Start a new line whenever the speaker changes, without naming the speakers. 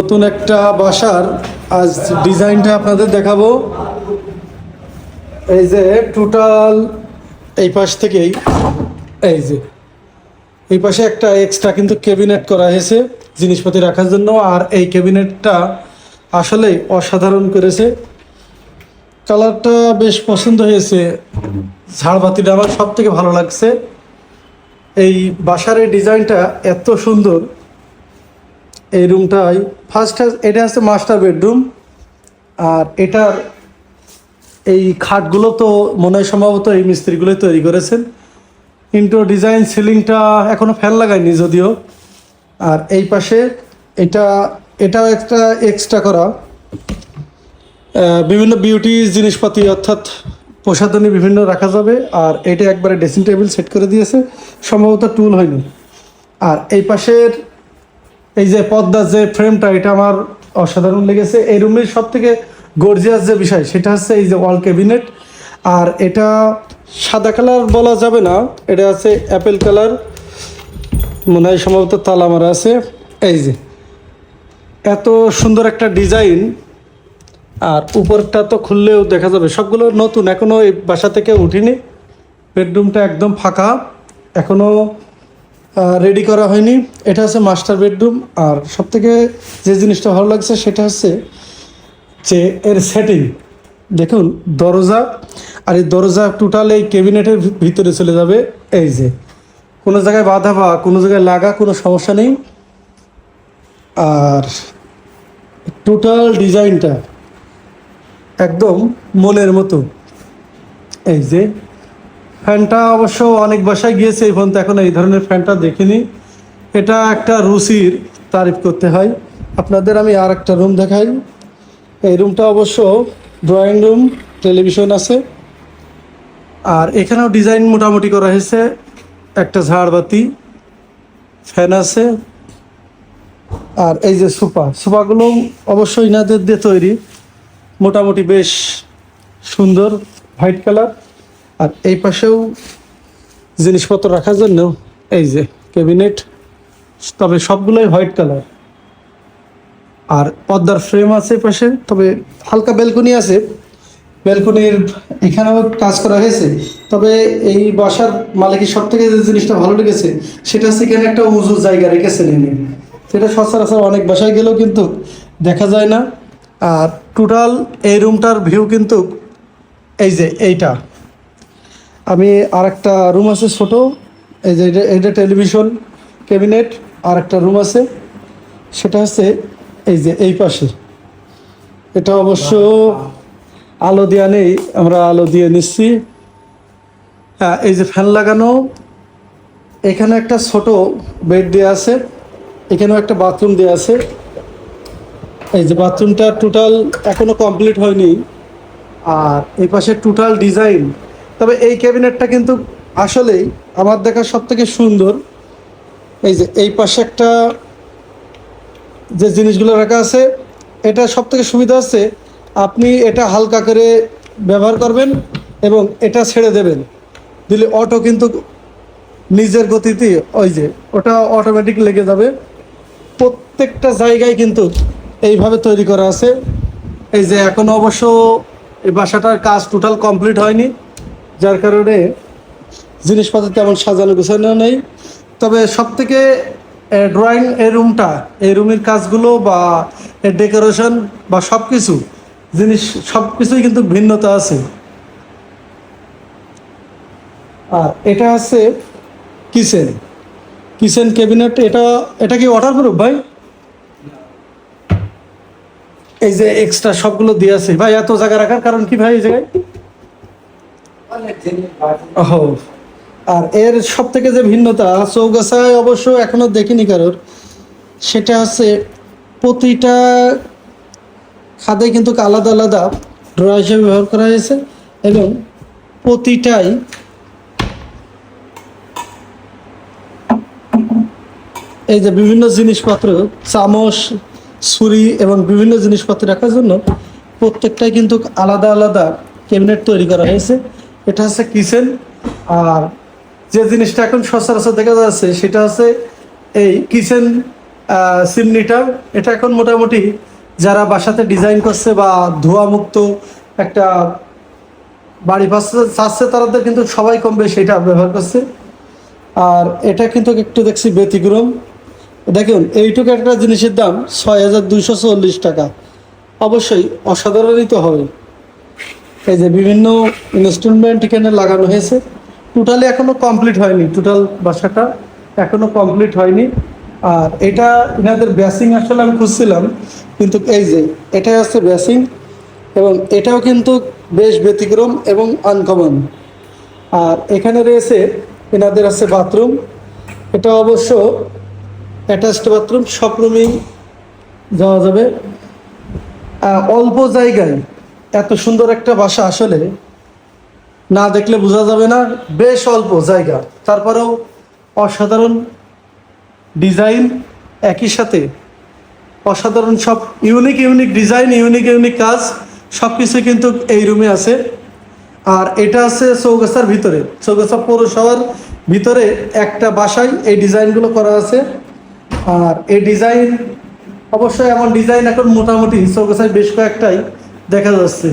নতুন একটা বাসার আজ ডিজাইনটা আপনাদের দেখাবো। এই যে টোটাল এই পাশ থেকেই, এই যে, এই পাশে একটা এক্সট্রা কিন্তু ক্যাবিনেট করা হয়েছে জিনিসপাতি রাখার জন্য, আর এই ক্যাবিনেটটা আসলেই অসাধারণ করেছে। কালারটা বেশ পছন্দ হয়েছে। ঝাড়বাতিটা আমার সব থেকে ভালো লাগছে। এই বাসার এই ডিজাইনটা এত সুন্দর। এই রুমটাই ফার্স্ট এটা হচ্ছে মাস্টার বেডরুম আর এটার এই খাটগুলো তো মনে হয় সম্ভবত এই মিস্ত্রিগুলোই তৈরি করেছেন। কিন্তু ডিজাইন সিলিংটা এখনও ফ্যান লাগায়নি যদিও। আর এই পাশে এটা, এটাও একটা এক্সট্রা করা। বিভিন্ন বিউটি জিনিসপাতি, অর্থাৎ প্রসাধনী বিভিন্ন রাখা যাবে। আর এটা একবারে ড্রেসিং টেবিল সেট করে দিয়েছে। সম্ভবত টুল হয়নি। আর এই পাশের এই যে পদ্মার যে ফ্রেমটা এটা আমার অসাধারণ লেগেছে। এই রুমের সব থেকে গর্জিয়াস যে বিষয়, সেটা হচ্ছে এই যে ওয়াল ক্যাবিনেট আর এটা সাদা কালার বলা যাবে না, এটা আছে অ্যাপেল কালার মনে হয় সম্ভবত তালা মারা আছে। এই যে, এত সুন্দর একটা ডিজাইন আর উপরটা তো খুললেও দেখা যাবে, সবগুলো নতুন এখনও এই বাসা থেকে উঠিনি। বেডরুমটা একদম ফাঁকা। এখনও রেডি করা হয়নি। এটা হচ্ছে মাস্টার বেডরুম আর সব থেকে যে জিনিসটা ভালো লাগছে সেটা হচ্ছে যে এর সেটিং দেখুন, দরজা আর এই দরজা টোটাল এই ক্যাবিনেটের ভিতরে চলে যাবে। এই যে, কোনো জায়গায় বাধা বা কোনো জায়গায় লাগা কোনো সমস্যা নেই। আর টোটাল ডিজাইনটা একদম মনের মতো। এই যে ফ্যানটা অবশ্য অনেক বাসায় গিয়েছে, এই পর্যন্ত এখন এই ধরনের ফ্যানটা দেখিনি। এটা একটা রুচির তারিফ করতে হয়। আপনাদের আমি আর একটা রুম দেখাই। এই রুমটা অবশ্য ড্রয়িং রুম, টেলিভিশন আছে। আর এখানেও ডিজাইন মোটামুটি করা হয়েছে। একটা ঝাড়বাতি, ফ্যান আছে। আর এই যে সোফা, সোফাগুলো অবশ্যই ইনাদের দিয়ে তৈরি। মোটামুটি বেশ সুন্দর, হোয়াইট কালার। আর এই পাশেও জিনিসপত্র রাখার জন্য এই যে ক্যাবিনেট, তবে সবগুলোই হোয়াইট কালার। আর পর্দার ফ্রেম আছে পাশে, তবে হালকা ব্যালকনি আছে। ব্যালকনির এখানেও কাজ করা হয়েছে। তবে এই বাসার মালিকের সব থেকে যে জিনিসটা ভালো লেগেছে, সেটা হচ্ছে এখানে একটা উঁচু জায়গা রেখেছেন ইনি। সেটা সচরাচর অনেক বাসায় গেলেও কিন্তু দেখা যায় না। আর টোটাল এই রুমটার ভিউ কিন্তু এই যে এইটা। আমি আর একটা রুম আছে ছোট, এই যে এটা- টেলিভিশন ক্যাবিনেট আর একটা রুম আছে। সেটা হচ্ছে এই যে এই পাশে। এটা অবশ্য আলো দেওয়া নেই, আমরা আলো দিয়ে নিচ্ছি। হ্যাঁ এই যে ফ্যান লাগানো। এখানে একটা ছোট বেড দেওয়া আছে, এখানেও একটা বাথরুম দেওয়া আছে। এই যে বাথরুমটা টোটাল এখনও কমপ্লিট হয়নি। আর এই পাশে টোটাল ডিজাইন তবে এই ক্যাবিনেটটা কিন্তু আসলেই আমার দেখা সব থেকে সুন্দর। এই যে এই পাশে একটা যে জিনিসগুলো রাখা আছে, এটা সব থেকে সুবিধা আছে আপনি এটা হালকা করে ব্যবহার করবেন এবং এটা ছেড়ে দেবেন। দিলে অটো কিন্তু নিজের গতিতে ওই যে ওটা অটোমেটিক লেগে যাবে। প্রত্যেকটা জায়গায় কিন্তু এইভাবে তৈরি করা আছে। এই যে এখনও অবশ্য এই বাসাটার কাজ টোটাল কমপ্লিট হয়নি। যার কারণে জিনিসপত্র তেমন সাজানো গোছানো নেই। তবে সব থেকে ড্রয়িং এই রুমটা এই রুমের কাজগুলো বা ডেকোরেশন বা সব কিছু জিনিস সব কিছুই কিন্তু ভিন্নতা আছে। আর এটা আছে কিচেন কিচেন ক্যাবিনেট এটা এটা কি অর্ডার প্রুফ ভাই? এই যে এক্সট্রা সবগুলো দিয়ে আছে। ভাই, এত জায়গা রাখার কারণ কি ভাই এই জায়গায়? আর এর সব থেকে যে ভিন্নতা, চৌগাছায় অবশ্য এখনও দেখিনি কারোর, সেটা হচ্ছে প্রতিটা খাদে কিন্তু আলাদা আলাদা ড্র হিসেবে ব্যবহার করা হয়েছে এবং প্রতিটাই এই যে বিভিন্ন জিনিসপত্র, চামচ, ছুরি এবং বিভিন্ন জিনিসপত্র রাখার জন্য প্রত্যেকটাই কিন্তু আলাদা আলাদা ক্যাবিনেট তৈরি করা হয়েছে। এটা হচ্ছে কিচেন, আর যে জিনিসটা এখন সচরাচর দেখা যাচ্ছে সেটা হচ্ছে এই কিচেন সিমনিটা এটা এখন মোটামুটি যারা বাসাতে ডিজাইন করছে বা ধোয়া মুক্ত একটা বাড়ি পাচ্ছে চাচ্ছে তাদের কিন্তু সবাই কম বেশি এটা ব্যবহার করছে। আর এটা কিন্তু একটু দেখছি ব্যতিক্রম। দেখুন, এইটুকু একটা জিনিসের দাম ছয় হাজার দুইশো চল্লিশ টাকা। অবশ্যই অসাধারণই তো হবে। এই যে বিভিন্ন ইনস্টলমেন্ট এখানে লাগানো হয়েছে। টোটালি এখনও কমপ্লিট হয়নি টোটাল বাসাটা এখনও কমপ্লিট হয়নি। আর এটা এনাদের ব্যাসিং আসলে আমি খুঁজছিলাম, কিন্তু এই যে এটাই আছে ব্যাসিং এবং এটাও কিন্তু বেশ ব্যতিক্রম এবং আনকমন আর এখানে রয়েছে এনাদের আছে বাথরুম এটা অবশ্য অ্যাটাচড বাথরুম সব রুমেই যাওয়া যাবে। অল্প জায়গায় এত সুন্দর একটা বাসা আসলে না দেখলে বোঝা যাবে না, বেশ অল্প জায়গা। তারপরেও অসাধারণ ডিজাইন, একই সাথে অসাধারণ সব unique unique design, unique unique কাজ সব কিছু কিন্তু এই রুমে আছে। আর এটা আছে চৌগাছার ভিতরে। চৌগাছা পৌরসভার ভিতরে একটা বাসায় এই ডিজাইনগুলো করা আছে। আর এই ডিজাইন অবশ্যই এমন ডিজাইন এখন মোটামুটি চৌগাছায় বেশ কয়েকটাই। দেখা যাচ্ছে।